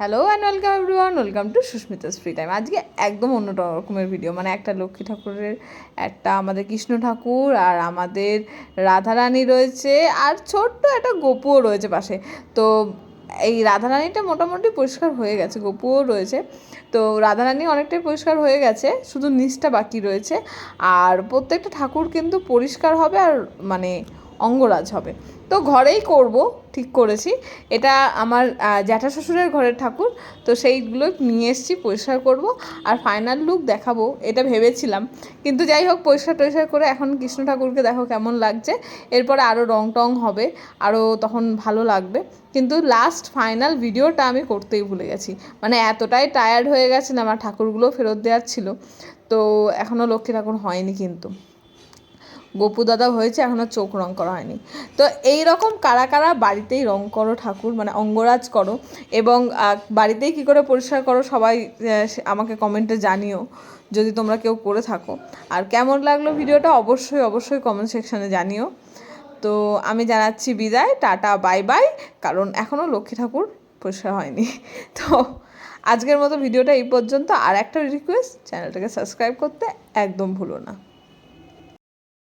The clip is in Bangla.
Hello and welcome everyone welcome to Susmita's free time আজকে একদম অন্য রকমের ভিডিও মানে একটা লক্ষ্মী ঠাকুরের, একটা আমাদের কৃষ্ণ ঠাকুর আর আমাদের রাধারানী রয়েছে আর ছোট্ট একটা গোপুও রয়েছে পাশে। তো এই রাধারানীটা মোটামুটি পরিষ্কার হয়ে গেছে, গোপুও রয়েছে। তো রাধারানী অনেকটাই পরিষ্কার হয়ে গেছে, শুধু নিচটা বাকি রয়েছে। আর প্রত্যেকটা ঠাকুর কিন্তু পরিষ্কার হবে আর মানে অঙ্গরাজ হবে। তো ঘরেই করব, ঠিক করেছি। এটা আমার জ্যাঠা শ্বশুরের ঘরের ঠাকুর, তো সেইগুলো নিয়ে এসেছি, পরিষ্কার করব। আর ফাইনাল লুক দেখাবো, এটা ভেবেছিলাম। কিন্তু যাই হোক, পরিষ্কার টরিষ্কার করে এখন কৃষ্ণ ঠাকুরকে দেখো কেমন লাগছে। এরপরে আরও রং টং হবে আরও তখন ভালো লাগবে। কিন্তু লাস্ট ফাইনাল ভিডিওটা আমি করতেই ভুলে গেছি। মানে এতটাই টায়ার্ড হয়ে গেছে না আমার ঠাকুরগুলো ফেরত দেওয়ার ছিল। তো এখনও লক্ষ্মী ঠাকুর হয়নি কিন্তু। গোপু দাদা হয়েছে এখনও চোখ রং করা হয়নি। তো এই রকম কারা কারা বাড়িতেই রং করো ঠাকুর মানে অঙ্গরাজ করো এবং বাড়িতেই কী করে পরিষ্কার করো সবাই আমাকে কমেন্টে জানিও, যদি তোমরা কেউ করে থাকো। আর কেমন লাগল ভিডিওটা অবশ্যই অবশ্যই কমেন্ট সেকশানে জানিও। তো আমি জানাচ্ছি বিদায়, টাটা বাই বাই কারণ এখনও লক্ষ্মী ঠাকুর পরিষ্কার হয়নি। তো আজকের মতো ভিডিওটা এই পর্যন্ত, আর একটা রিকোয়েস্ট চ্যানেলটাকে সাবস্ক্রাইব করতে একদম ভুলো না।